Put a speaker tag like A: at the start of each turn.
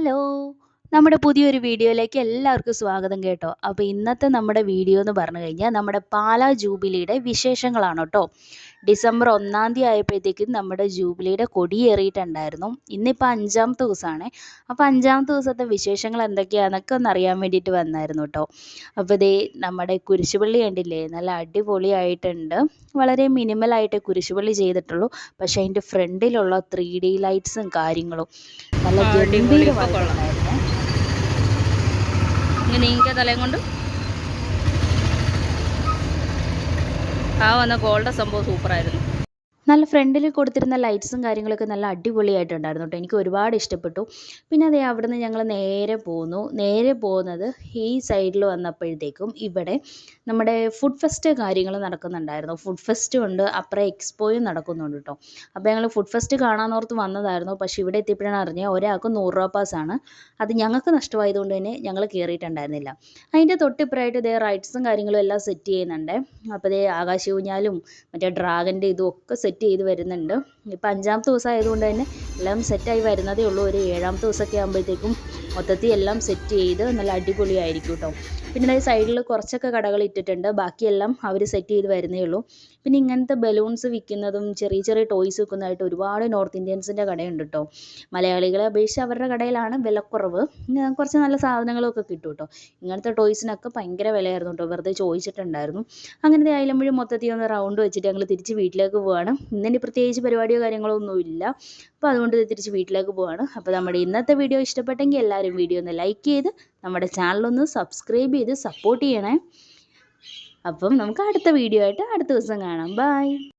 A: Hello. നമ്മുടെ പുതിയൊരു വീഡിയോയിലേക്ക് എല്ലാവർക്കും സ്വാഗതം കേട്ടോ. അപ്പോൾ ഇന്നത്തെ നമ്മുടെ വീഡിയോ എന്ന് പറഞ്ഞു കഴിഞ്ഞാൽ നമ്മുടെ പാലാ ജൂബിലിയുടെ വിശേഷങ്ങളാണ് കേട്ടോ. ഡിസംബർ ഒന്നാം തീയതി ആയപ്പോഴത്തേക്കും നമ്മുടെ ജൂബിലിയുടെ കൊടിയേറിയിട്ടുണ്ടായിരുന്നു ഇന്നിപ്പോൾ അഞ്ചാമത്തെ ദിവസമാണ്. അപ്പോൾ അഞ്ചാമത്തെ ദിവസത്തെ വിശേഷങ്ങൾ എന്തൊക്കെയാണെന്നൊക്കെ ഒന്ന് അറിയാൻ വേണ്ടിയിട്ട് വന്നായിരുന്നു കേട്ടോ. അപ്പോൾ ഇതേ നമ്മുടെ കുരിശുപള്ളി കണ്ടില്ലേ? നല്ല അടിപൊളിയായിട്ടുണ്ട്. വളരെ മിനിമലായിട്ട് കുരിശുപള്ളി ചെയ്തിട്ടുള്ളൂ. പക്ഷേ അതിന്റെ ഫ്രണ്ടിലുള്ള ത്രീ ഡി ലൈറ്റ്സും കാര്യങ്ങളും നല്ല ഗംഭീരമായിട്ടുണ്ടായിരുന്നു
B: ഇങ്ങനെ നീങ്ങിയ തലയും കൊണ്ട് ആ വന്ന ഗോൾഡ് സംഭവം സൂപ്പറായിരുന്നു.
A: നല്ല ഫ്രണ്ടിൽ കൊടുത്തിരുന്ന ലൈറ്റ്സും കാര്യങ്ങളൊക്കെ നല്ല അടിപൊളിയായിട്ടുണ്ടായിരുന്നു കേട്ടോ. എനിക്ക് ഒരുപാട് ഇഷ്ടപ്പെട്ടു. പിന്നെ അതേ അവിടെ നിന്ന് ഞങ്ങൾ നേരെ പോന്നു. നേരെ പോകുന്നത് ഈ സൈഡിൽ വന്നപ്പോഴത്തേക്കും ഇവിടെ നമ്മുടെ ഫുഡ് ഫെസ്റ്റ് കാര്യങ്ങൾ നടക്കുന്നുണ്ടായിരുന്നു. ഫുഡ് ഫെസ്റ്റും ഉണ്ട് അപ്പുറം എക്സ്പോയും നടക്കുന്നുണ്ട് കേട്ടോ. അപ്പോൾ ഞങ്ങൾ ഫുഡ് ഫെസ്റ്റ് കാണാനോർത്ത് വന്നതായിരുന്നു. പക്ഷേ ഇവിടെ എത്തിയപ്പോഴാണ് അറിഞ്ഞത് ഒരാൾക്ക് നൂറ് രൂപ പാസ്സാണ് അത് ഞങ്ങൾക്ക് നഷ്ടമായതുകൊണ്ട് തന്നെ ഞങ്ങൾ കയറിയിട്ടുണ്ടായിരുന്നില്ല അതിന്റെ തൊട്ടിപ്പുറമായിട്ട് ഇതേ റൈറ്റ്സും കാര്യങ്ങളും എല്ലാം സെറ്റ് ചെയ്യുന്നുണ്ട്. അപ്പോൾ ഇതേ ആകാശ ഊഞ്ഞാലും മറ്റേ ഡ്രാഗന്റെ ഇതും ഒക്കെ സെറ്റ് ചെയ്ത് വരുന്നുണ്ട്. ഇപ്പം അഞ്ചാമത്തെ ദിവസം ആയതുകൊണ്ട് തന്നെ എല്ലാം സെറ്റായി വരുന്നതേ ഉള്ളൂ. ഒരു ഏഴാമത്തെ ദിവസമൊക്കെ ആകുമ്പോഴത്തേക്കും മൊത്തത്തിൽ എല്ലാം സെറ്റ് ചെയ്ത് നല്ല അടിപൊളിയായിരിക്കും കേട്ടോ പിന്നെ ഈ സൈഡിൽ കുറച്ചൊക്കെ കടകൾ ഇട്ടിട്ടുണ്ട്. ബാക്കിയെല്ലാം അവർ സെറ്റ് ചെയ്ത് വരുന്നേ ഉള്ളൂ. പിന്നെ ഇങ്ങനത്തെ ബലൂൺസ് വിൽക്കുന്നതും ചെറിയ ചെറിയ ടോയ്സ് വിൽക്കുന്നതായിട്ട് ഒരുപാട് നോർത്ത് ഇന്ത്യൻസിന്റെ കടയുണ്ട് കേട്ടോ മലയാളികളെ അപേക്ഷിച്ച് അവരുടെ കടയിലാണ് വിലക്കുറവ്. കുറച്ച് നല്ല സാധനങ്ങളൊക്കെ കിട്ടും കേട്ടോ ഇങ്ങനത്തെ ടോയ്സിനൊക്കെ ഭയങ്കര വിലയായിരുന്നു കേട്ടോ വെറുതെ ചോദിച്ചിട്ടുണ്ടായിരുന്നു. അങ്ങനത്തെ ആയിലമ്പഴ് മൊത്തത്തിൽ ഒന്ന് റൗണ്ട് വെച്ചിട്ട് ഞങ്ങൾ തിരിച്ച് വീട്ടിലേക്ക് പോവാണ്. ഇന്നിനി പ്രത്യേകിച്ച് പരിപാടിയോ കാര്യങ്ങളോ ഒന്നുമില്ല. അപ്പോൾ അതുകൊണ്ട് തിരിച്ച് വീട്ടിലേക്ക് പോവാണ്. അപ്പോൾ നമ്മുടെ ഇന്നത്തെ വീഡിയോ ഇഷ്ടപ്പെട്ടെങ്കിൽ എല്ലാവരും വീഡിയോ ഒന്ന് ലൈക്ക് ചെയ്ത് നമ്മുടെ ചാനലൊന്ന് സബ്സ്ക്രൈബ് ചെയ്ത് സപ്പോർട്ട് ചെയ്യണേ. അപ്പം നമുക്ക് അടുത്ത വീഡിയോ ആയിട്ട് അടുത്ത ദിവസം കാണാം. ബൈ